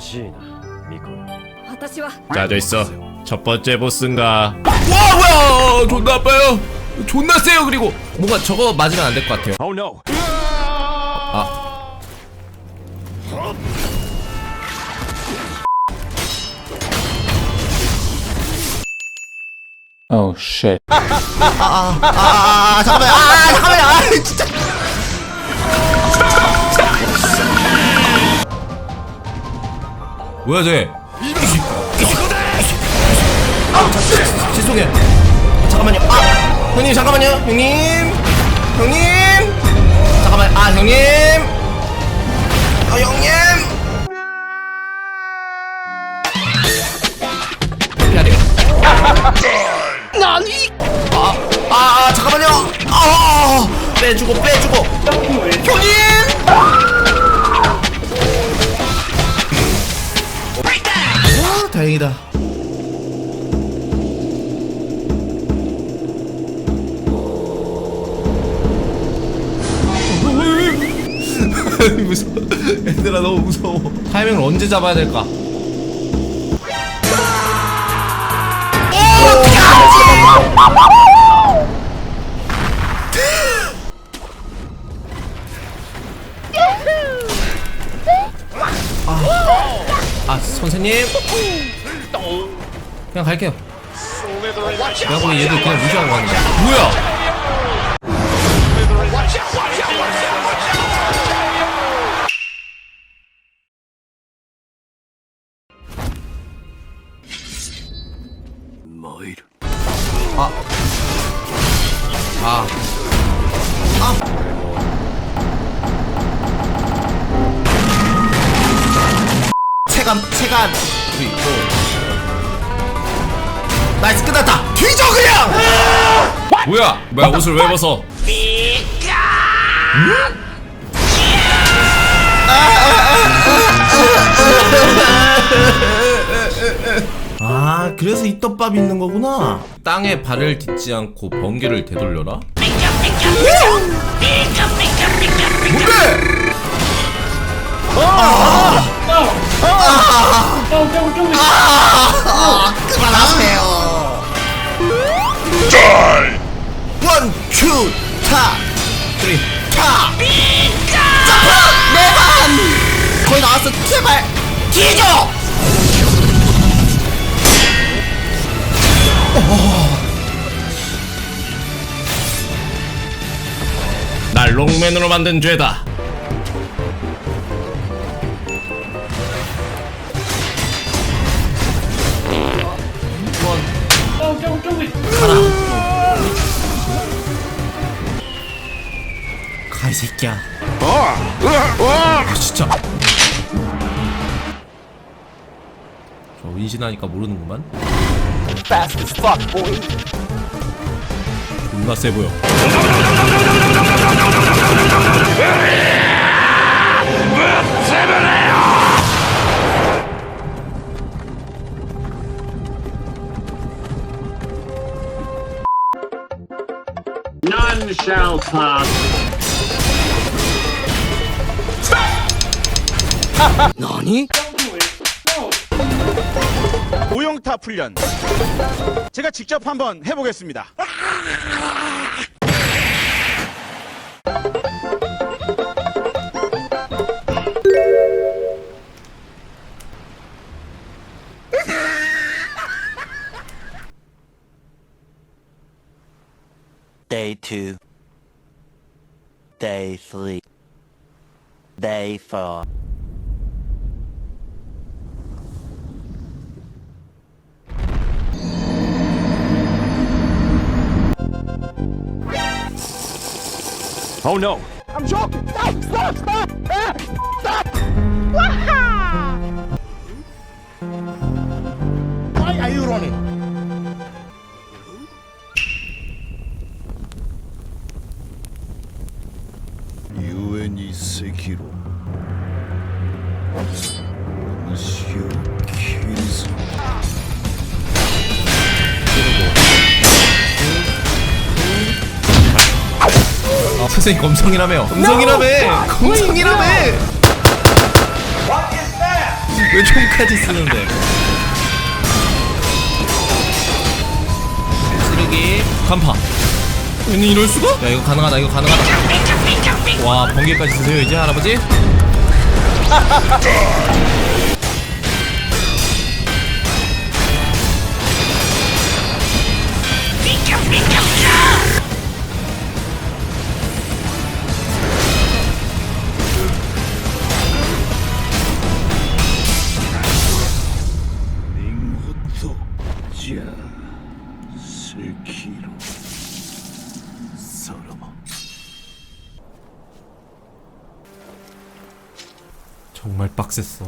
優しいなミコよ私は 짜져 있어. 첫 번째 보스인가. 와 뭐야? 존나 아파요. 존나 세요 그리고 뭔가 저거 맞으면 안 될 것 같아요. Oh no! Oh shit. 아 잠깐만. 아 잠깐만. 아 진짜. 뭐야 쟤? 아, 자, 죄송해요. 아, 잠깐만요. 아, 형님 잠깐만요. 형님, 형님. 잠깐만. 아, 형님. 아, 형님. 해야 돼요. 나니? 아, 아, 아, 잠깐만요. 아, 빼주고, 빼주고. 형님. 다행이다. 무서워. 얘들아 너무 무서워. 타이밍을 언제 잡아야 될까? 그냥 갈게요. 내가 보기 얘들 그냥 무시하고 거야. 뭐야? 아. 아. 체감 체감. 그리고 나이스 끝났다 뒤져 그냥 뭐야 뭐야 옷을 왜 벗어 아 그래서 이 떡밥 있는 거구나 땅에 발을 딛지 않고 번개를 되돌려라 뭔데 그만하세요. 점프! 내 반! 거의 나왔어. 제발 뒤져! 날 롱맨으로 만든 죄다. 가 이 새끼야. 아 진짜. 저 인신하니까 모르는구만. 존나 세 보여. None shall pass. 오용탑 훈련 제가 직접 한번 해보겠습니다 Day two. Day three. Day four. Oh no! I'm joking! Stop! Stop! Stop! Stop! Why are you running? 선생님 검성이라며. 검성이라며. 검성이라며. 왜 총까지 쓰는데? 쓰레기 간파. 아니 이럴 수가? 야 이거 가능하다 이거 가능하다. 와 번개까지 쓰세요 이제 할아버지? 자 세키로 서로 정말 빡셌어.